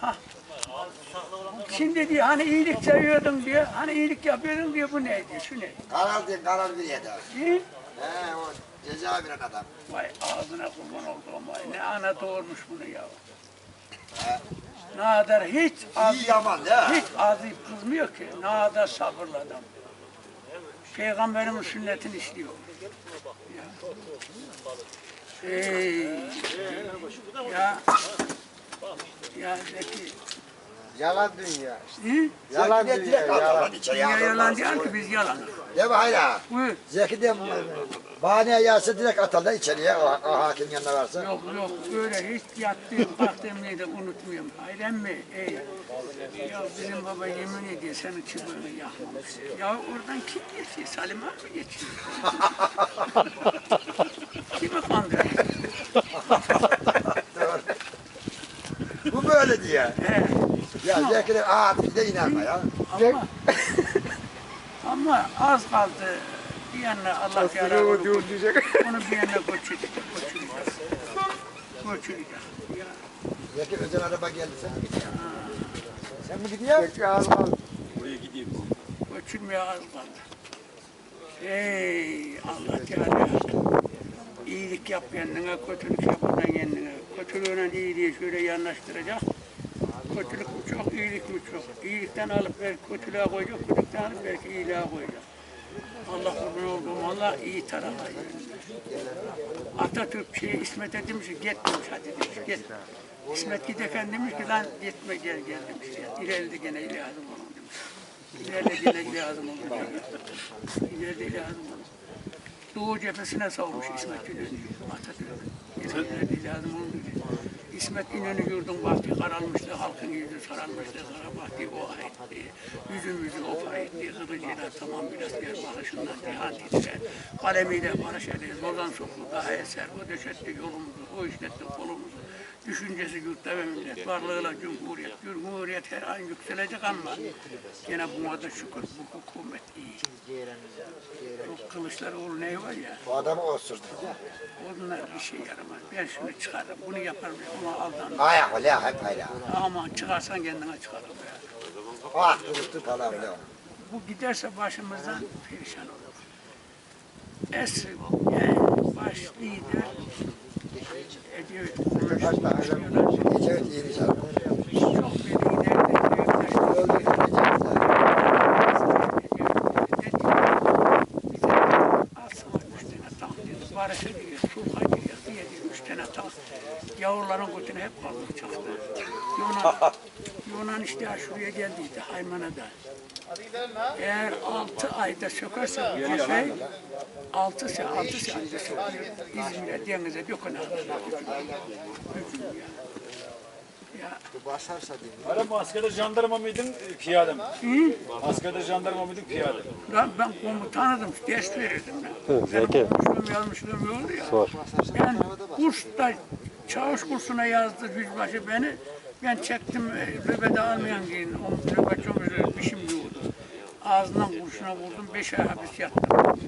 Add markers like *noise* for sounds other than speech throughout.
Ha. Şimdi diyor hani iyilik seviyordun diyor. Hani iyilik yapıyordun diyor. Bu ne diyor? Şu ne? Karar diye karar bir yedi. He? He o ceza veren adam. Vay ağzına kurban olduğum vay. Ne ana doğurmuş bunu ya. He. Ne kadar hiç az, İyi yaman ya. hiç azıyıp kızmıyor ki. Ne kadar sabırlı adam. Peygamberimiz sünnetini işliyor. Ya. Ey, ya, ya Zeki, Yalan dünya. Hı? Yalan Zeki de dünya, direkt yalan. lan içeriye Dünya yalan diyor ki biz yalanız. Değil mi hayra? Buyur. Zeki de bahaneye gelse direkt atarlar içeriye o, o hakim yanına varsa. Yok yok öyle hiç yattığım kalktığım de unutmuyorum. Aynen mi? Ey. Ya bizim baba yemin ediyor senin çubuğunu yakmamış. Ya oradan kim geçiyor? Salim abi mi geçiyor? *laughs* Kimi kandırıyor? *laughs* Bu böyle diye. Ya Zeki de aa bir de inanma ya. Ama, ama az kaldı. Bir yanına Allah yarar onu, onu bir yanına götürecek. Götürecek. Götürecek. Ya. Zeki özel araba geldi sen gidiyorsun? Sen mi gidiyorsun? Peki az kaldı. Götürmeye az kaldı. Ey Allah Teala. İyilik yap kendine, kötülük yapmadan kendine. Kötülüğüne iyiliği şöyle yanlaştıracak. Kötülük mü çok, iyilik mi çok? İyilikten alıp belki kötülüğe koyacak, kötülükten alıp belki iyiliğe koyacak. Allah kurban olduğum Allah iyi tarafa. Atatürk şey İsmet'e demiş ki git demiş hadi demiş git. İsmet giderken demiş ki lan gitme gel gel demiş. İleride gene lazım olur demiş. İleride gene lazım olur demiş. İleride lazım olur. Doğu cephesine savurmuş İsmet İnönü. Atatürk. İsmet İnönü yurdun vakti kararmıştı, halkın yüzü sararmıştı, kara vakti o aitti. Yüzümüzü o aitti, kılıcıyla tamam biraz yer bakışından cihan titrer. Kalemiyle barış ederiz, ozan soklu daha eser, o döşetti yolumuzu, o işletti kolumuzu. Düşüncesi yurtta ve millet, varlığıyla cumhuriyet. Cumhuriyet her an yükselecek ama gene buna da şükür bu hükümet iyi. O Kılıçdaroğlu ne var ya, Bu adamı osurdu. onlar bir şey yaramaz. Ben şunu çıkarırım, bunu yaparım, ona aldanma. Ayak öyle hep hayra. Aman çıkarsan kendine çıkarır be. Ah duruştu falan bile. Bu giderse başımızdan perişan olur. Esri yani baş lider Ecevit Kaç tane. Ecevit iyi nişan. Çok diyor. Diyor, diyor, diyor, tane tak. Yavruların götüne hep balık çaktı. Yunan, Yunan işte şuraya geldiydi, Haymana'da. Eğer altı ayda bu kefeyi, altı se altı saatte söküyor. İzmir'e, denize dökün Ya, Basarsa değil. Adam askerde jandarma mıydın, e, piyade mi? hı? Askerde jandarma mıydın, piyade mi? Ben, ben komutanıydım, ders verirdim ben. Benim konuştuğum yazmışlığım yoktu ya. Ben kursta, çavuş kursuna yazdı yüzbaşı beni. Ben çektim, e, nöbete almayan giyin, o nöbet çok üzere dişim yoğurdu. Ağzından kurşuna vurdum, beş ay hapis yattım.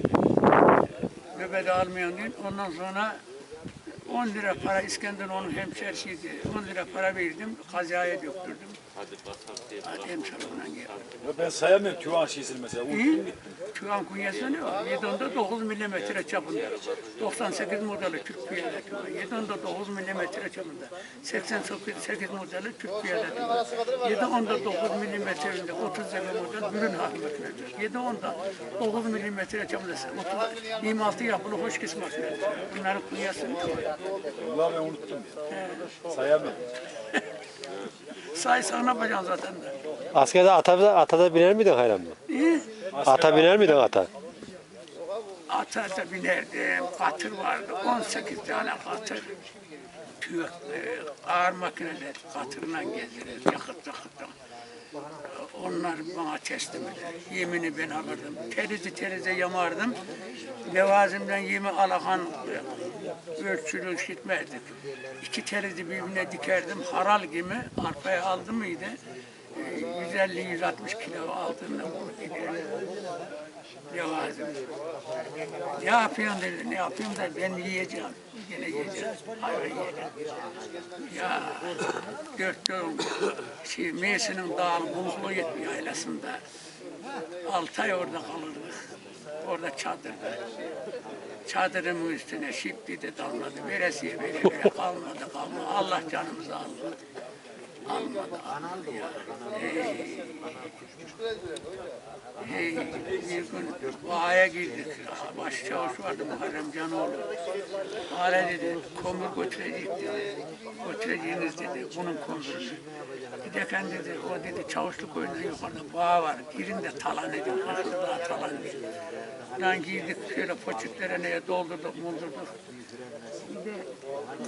Nöbete almayan giyin, ondan sonra 10 lira para İskender onun hemşerisiydi. 10 lira para verdim, kazaya döktürdüm. Hadi hemşerinden geldim. Ya ben sayamıyorum Tüvan şeysini mesela. Unuttum ne var? 7'de 9 milimetre çapında. 98 modeli Türk piyadeti var. 7'de 9 milimetre çapında. 88 modeli Türk piyadeti var. 7'de 9 milimetreinde 30 zeme model Bürün makinedir. 7'de 9 milimetre çapında 30, 26 yapılı hoş kes makinedir. Bunların kunyası ne var? Vallahi ben unuttum ya. Sayamıyorum. *laughs* Saysan ne yapacaksın zaten de. Askerde ata, atada biner miydin hayran mı? İyi. Ata biner miydin ata? Ata da binerdim, katır vardı, 18 tane katır. Tüy, e, ağır makineler katırla gezdirir, yakıt yakıt. Onlar bana teslim eder. Yemini ben alırdım. Terizi terize yamardım. Levazimden yemi alakan ölçülü gitmezdik. İki terizi birbirine dikerdim. Haral gibi arpaya aldım mıydı? E, 150-160 kilo vurup gidiyor. Yavazım. Ne yapıyorsun dedi, ne yapayım da ben yiyeceğim. Yine yiyeceğim, hayvan yiyeceğim. Ya dört dön şey, Mersin'in dağlı Buzlu yaylasında altı ay orada kalırdık. Orada çadırda. Çadırımın üstüne şipti de damladı. Veresiye vere vere kalmadı kalmadı. Allah canımızı. Almadı almadı ya. Hey. Bir gün vahaya girdik. Başçavuş vardı Muharrem Canoğlu. Hala dedi, kömür götürecek dedi. Götüreceğiniz dedi, bunun kömürünü. Giderken dedi, o dedi çavuşluk köyünde yukarıda bağ var. Girin de talan edin, şurada talan edin. Lan girdik şöyle poçetlere neye doldurduk, muldurduk. Bir de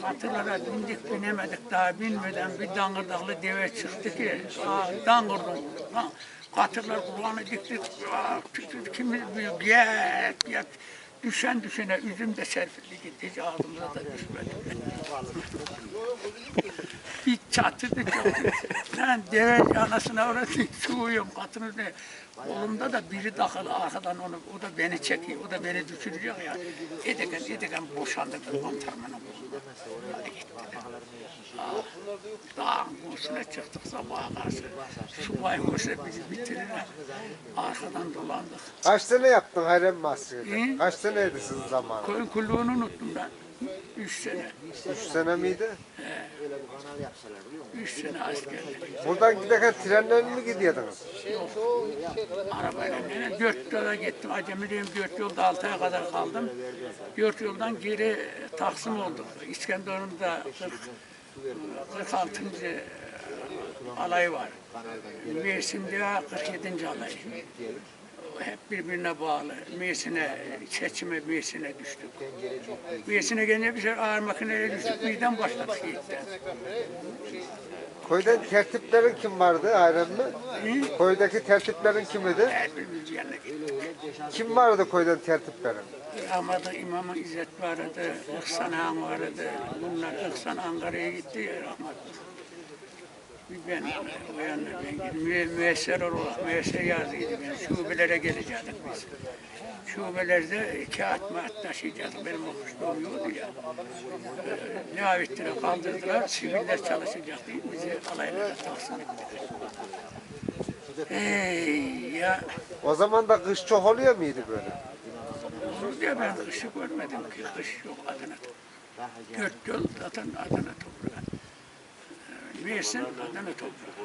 Katırlara bindik binemedik daha binmeden bir dangırdaklı deve çıktı ki dangırdım. Lan, Katırlar kulağını diktik. Aa, tütü- Kimi büyük yet yet. Düşen düşene üzüm de serpildi gitti. Ağzımıza da düşmedi. *laughs* bir çatıdı. Lan deve anasına orası suğuyum katının üstüne. Kolumda da biri takılı arkadan onu, o da beni çekiyor, o da beni düşürecek ya. Edeken, edeken git dedi. Ah, Dağın üstüne çıktık sabaha karşı. Subay hoşça bizi bitirirler. Arkadan dolandık. Kaç sene yaptın Hayrem Mahsulü'de? Hı? Kaç seneydi sizin zamanı? Koyun kulluğunu unuttum ben. Üç sene. Üç sene miydi? Üç sene askerlik. Buradan giderken trenle mi gidiyordunuz? Arabayla yani dört yola gittim. Acemiliyim dört yolda altı aya kadar kaldım. Dört yoldan geri Taksim olduk. İskenderun'da 40, 46. alay var. Mersin'de 47. alay. Hep birbirine bağlı. Mersin'e, seçime Mersin'e düştük. Mersin'e gelince bir şey ağır makineye düştük. Birden başladık yiğitten. Köyden tertiplerin kim vardı Hayrem mi? Köydeki tertiplerin kimiydi? Her birimiz yanına gittik. Kim vardı köyden tertiplerin? Rahmetli İmam İzzet vardı, İhsan Ağam vardı. Bunlar İhsan Ankara'ya gitti ya rahmetli. Ben yanına ben müesser olarak müesser yazıydı ben. Şubelere gelecektik biz. Şubelerde kağıt mağat taşıyacaktık. Benim okuştuğum yoktu ya. Ee, ne avittire kaldırdılar. Siviller çalışacaktı. Bizi alaylara tahsil ettiler. Hey ya. O zaman da kış çok oluyor muydu böyle? Diye ben kışı görmedim ki. Kış yok Adana'da. Dört yıl zaten Adana toprağı. Mersin Adana toprağı.